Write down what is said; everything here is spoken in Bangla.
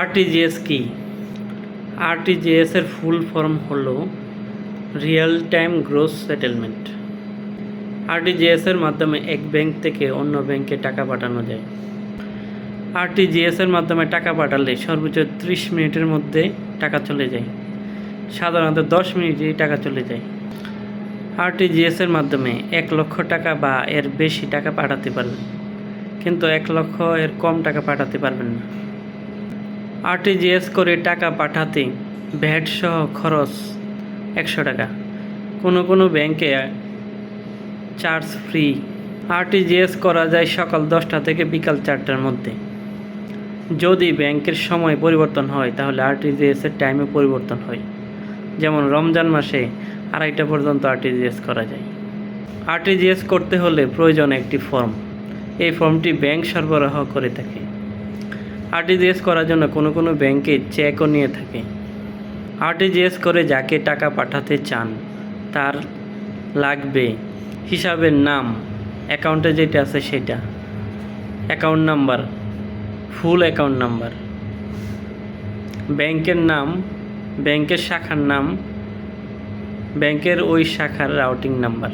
আরটিজিএস কি? আরটিজিএস এর ফুল ফর্ম হলো real time gross settlement RTGS এর মাধ্যমে এক ব্যাংক থেকে অন্য ব্যাংকে টাকা পাঠানো যায়। আরটিজিএস এর মাধ্যমে টাকা পাঠালে সর্বোচ্চ ত্রিশ মিনিটের মধ্যে টাকা চলে যায়। সাধারণত দশ মিনিটেই টাকা চলে যায়। আরটিজিএস এর মাধ্যমে এক লক্ষ টাকা বা এর বেশি টাকা পাঠাতে পারবেন। কিন্তু এক লক্ষ এর কম টাকা পাঠাতে পারবেন না। আরটিজিএস করে টাকা পাঠাতে ভ্যাট সহ খরচ একশো টাকা। কোনো কোনো ব্যাংকে চার্জ ফ্রি। আরটিজিএস করা যায় সকাল দশটা থেকে বিকাল চারটার মধ্যে। যদি ব্যাংকের সময় পরিবর্তন হয়, তাহলে আরটিজিএস এর টাইমে পরিবর্তন হয়। যেমন রমজান মাসে আড়াইটা পর্যন্ত আরটিজিএস করা যায়। আরটিজিএস করতে হলে প্রয়োজন একটি ফর্ম। এই ফর্মটি ব্যাংক সরবরাহ করে থাকে। আরটিজিএস করার জন্য কোনো কোনো ব্যাংকে চেকও নিয়ে থাকে। আরটিজিএস করে যাকে টাকা পাঠাতে চান, তার লাগবে হিসাবের নাম, অ্যাকাউন্টে যেটা আছে সেটা। Account number, full account number. ব্যাংকের নাম, ব্যাংকের শাখার নাম, ব্যাংকের ওই শাখার রাউটিং নাম্বার।